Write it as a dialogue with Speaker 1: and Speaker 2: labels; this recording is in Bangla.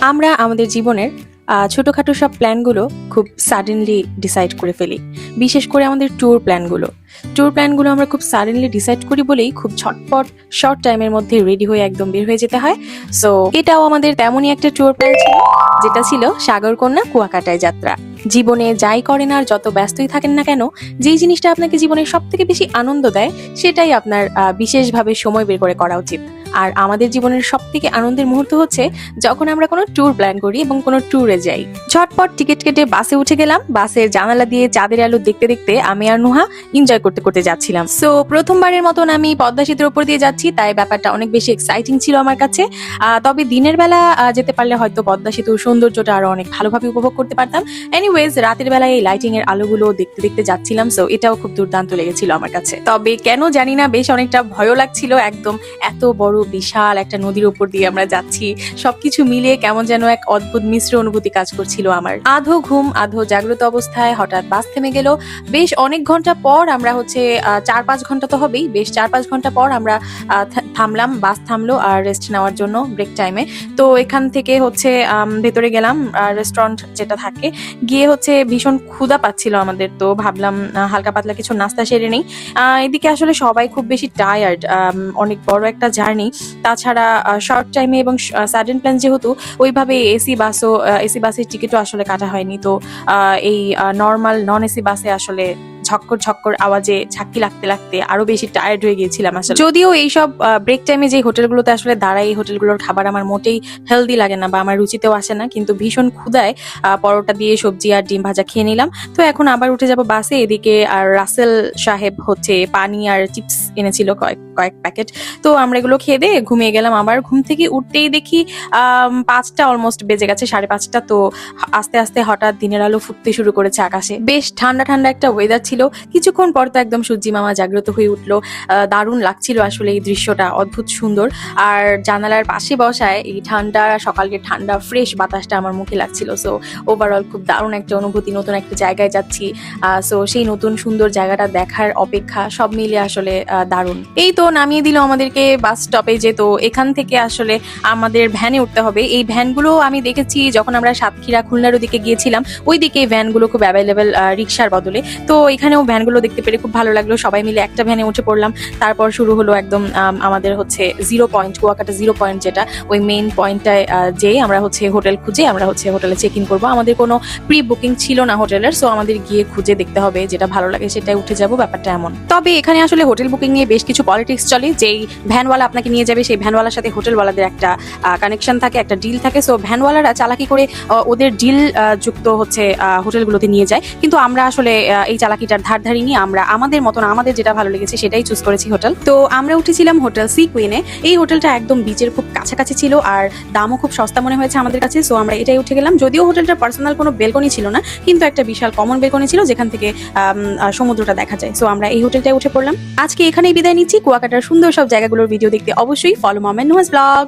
Speaker 1: আমরা আমাদের জীবনের ছোটোখাটো সব প্ল্যানগুলো খুব সাডেনলি ডিসাইড করে ফেলি। বিশেষ করে আমাদের ট্যুর প্ল্যানগুলো। ট্যুর প্ল্যানগুলো আমরা খুব সাডেনলি ডিসাইড করি বলেই খুব ছটপট শর্ট টাইমের মধ্যে রেডি হয়ে একদম বের হয়ে যেতে হয়। সো এটাও আমাদের তেমনই একটা ট্যুর প্ল্যান ছিল, যেটা ছিল সাগরকন্যা কুয়াকাটায় যাত্রা। জীবনে যাই করেন আর যত ব্যস্তই থাকেন না কেন, যেই জিনিসটা আপনাকে জীবনে সব থেকে বেশি আনন্দ দেয়, সেটাই আপনার বিশেষভাবে সময় বের করে করা উচিত। আর আমাদের জীবনের সব থেকে আনন্দের মুহূর্ত হচ্ছে যখন আমরা কোনো ট্যুর প্ল্যান করি এবং কোনো ট্যুরে যাই। ঝটপট টিকিট কেটে বাসে উঠে গেলাম, বাসের জানালা দিয়ে চাঁদের আলো দেখতে দেখতে আমি আর নুহা এনজয় করতে করতে যাচ্ছিলাম। সো প্রথমবারের মতন আমি পদ্মা সেতুর উপর দিয়ে যাচ্ছি, তাই ব্যাপারটা অনেক বেশি এক্সাইটিং ছিল আমার কাছে। তবে দিনের বেলা যেতে পারলে হয়তো পদ্মা সেতুর সৌন্দর্যটা আরও অনেক ভালোভাবে উপভোগ করতে পারতাম। এনিওয়েজ রাতের বেলায় এই লাইটিং এর আলোগুলো দেখতে দেখতে যাচ্ছিলাম সো এটাও খুব দুর্দান্ত লেগেছিল আমার কাছে। তবে কেন জানি না, বেশ অনেকটা ভয়ও লাগছিল, একদম এত বড় বিশাল একটা নদীর উপর দিয়ে আমরা যাচ্ছি। সবকিছু মিলিয়ে কেমন যেন এক অদ্ভুত মিশ্র অনুভূতি কাজ করছিল আমার। আধো ঘুম, আধো জাগ্রত অবস্থায় হঠাৎ বাস থেমে গেল। বেশ অনেক ঘণ্টা পর আমরা হচ্ছে চার পাঁচ ঘণ্টা তো হবেই, বেশ চার পাঁচ ঘণ্টা পর আমরা থামলাম, বাস থামলো, আর রেস্ট নেওয়ার জন্য ব্রেক টাইমে তো এখান থেকে হচ্ছে ভেতরে গেলাম রেস্টুরেন্ট যেটা থাকে, গিয়ে হচ্ছে ভীষণ ক্ষুধা পাচ্ছিল আমাদের, তো ভাবলাম হালকা পাতলা কিছু নাস্তা সেরে নেই। এদিকে আসলে সবাই খুব বেশি টায়ার্ড অনেক বড় একটা জার্নি তাছাড়া শর্ট টাইমে এবং সাডেন প্ল্যান যেহেতু, ওইভাবে এসি বাসও এসি বাসের টিকিটও আসলে কাটা হয়নি। তো এই নর্মাল নন এসি বাসে আসলে ঝক্কর ঝক্কর আওয়াজে ঝাঁকি লাগতে লাগতে আরও বেশি টায়ার্ড হয়ে গিয়েছিলাম আসলে। যদিও এইসব ব্রেক টাইমে যে হোটেলগুলোতে আসলে দাঁড়াই এই হোটেলগুলোর খাবার আমার মোটেই হেলদি লাগে না বা আমার রুচিতেও আসে না, কিন্তু ভীষণ ক্ষুদায় পরোটা দিয়ে সবজি আর ডিম ভাজা খেয়ে নিলাম। তো এখন আবার উঠে যাব বাসে, এদিকে আর রাসেল সাহেব হচ্ছে পানি আর চিপস এনেছিল কয়েক কয়েক প্যাকেট। তো আমরা এগুলো খেয়ে দিয়ে ঘুমিয়ে গেলাম। আবার ঘুম থেকে উঠতেই দেখি পাঁচটা অলমোস্ট বেজে গেছে, সাড়ে পাঁচটা। তো আস্তে আস্তে হঠাৎ দিনের আলো ফুটতে শুরু করেছে আকাশে। বেশ ঠান্ডা ঠান্ডা একটা ওয়েদার ছিল কিছুক্ষণ পর তো একদম সূর্যি মামা জাগ্রত হয়ে উঠল। দারুণ লাগছিল আসলে এই দৃশ্যটা, অদ্ভুত সুন্দর। আর জানালার পাশে বসায় এই ঠান্ডা সকালের ঠান্ডা ফ্রেশ বাতাসটা আমার মুখে লাগছিল। সো ওভারঅল খুব দারুণ একটা অনুভূতি, নতুন একটা জায়গায় যাচ্ছি। সো সেই নতুন সুন্দর জায়গাটা দেখার অপেক্ষা সব মিলিয়ে আসলে দারুণ। এই তো নামিয়ে দিল আমাদেরকে বাস স্টপেজে তো এখান থেকে আসলে আমাদের ভ্যানে উঠতে হবে। এই ভ্যানগুলো আমি দেখেছি যখন আমরা সাতক্ষীরা খুলনার ওদিকে গিয়েছিলাম ওই দিকে এই ভ্যানগুলো খুব অ্যাভেলেবেল রিক্সার বদলে। তো এখানেও ভ্যানগুলো দেখতে পেরে খুব ভালো লাগল। সবাই মিলে একটা ভ্যানে উঠে পড়লাম। তারপর শুরু হলো একদম আমাদের হচ্ছে zero point Kuakata zero point যেটা, ওই মেইন পয়েন্টটায় যেয়ে আমরা হচ্ছে হোটেল খুঁজে, আমরা হচ্ছে হোটেলে চেক ইন করব। আমাদের কোনো প্রি বুকিং ছিল না হোটেলের সো আমাদের গিয়ে খুঁজে দেখতে হবে যেটা ভালো লাগে সেটাই উঠে যাব, ব্যাপারটা এমন। তবে এখানে আসলে হোটেল বুকিং নিয়ে বেশ কিছু পলিটিক্স চলে। যেই ভ্যানওয়ালা আপনাকে নিয়ে যাবে, সেই ভ্যানওয়ালার সাথে হোটেলওয়ালাদের একটা কানেকশন থাকে, একটা ডিল থাকে। সো ভ্যানওয়ালারা চালাকি করে ওদের ডিল যুক্ত হচ্ছে হোটেলগুলোতে নিয়ে যায়। কিন্তু আমরা আসলে এই চালাকিটার ধার ধারি আমরা, আমাদের মতন, আমাদের যেটা ভালো লেগেছে সেটাই চুজ করেছি হোটেল তো আমরা উঠেছিলাম হোটেল সি কুইনে এই হোটেলটা একদম বিচের খুব কাছাকাছি ছিল আর দামও খুব সস্তা মনে হয়েছে আমাদের কাছে সো আমরা এটাই উঠে গেলাম। যদিও হোটেলটার পার্সোনাল কোনো বেলকনি ছিল না, কিন্তু একটা বিশাল কমন বেলকনি ছিল যেখান থেকে সমুদ্রটা দেখা যায়। সো আমরা এই হোটেলটায় উঠে পড়লাম। আজকে এখানেই বিদায় নিচ্ছি। কুয়াকাটার সুন্দর সব জায়গাগুলোর ভিডিও দেখতে অবশ্যই ফলো মমেন ব্লগ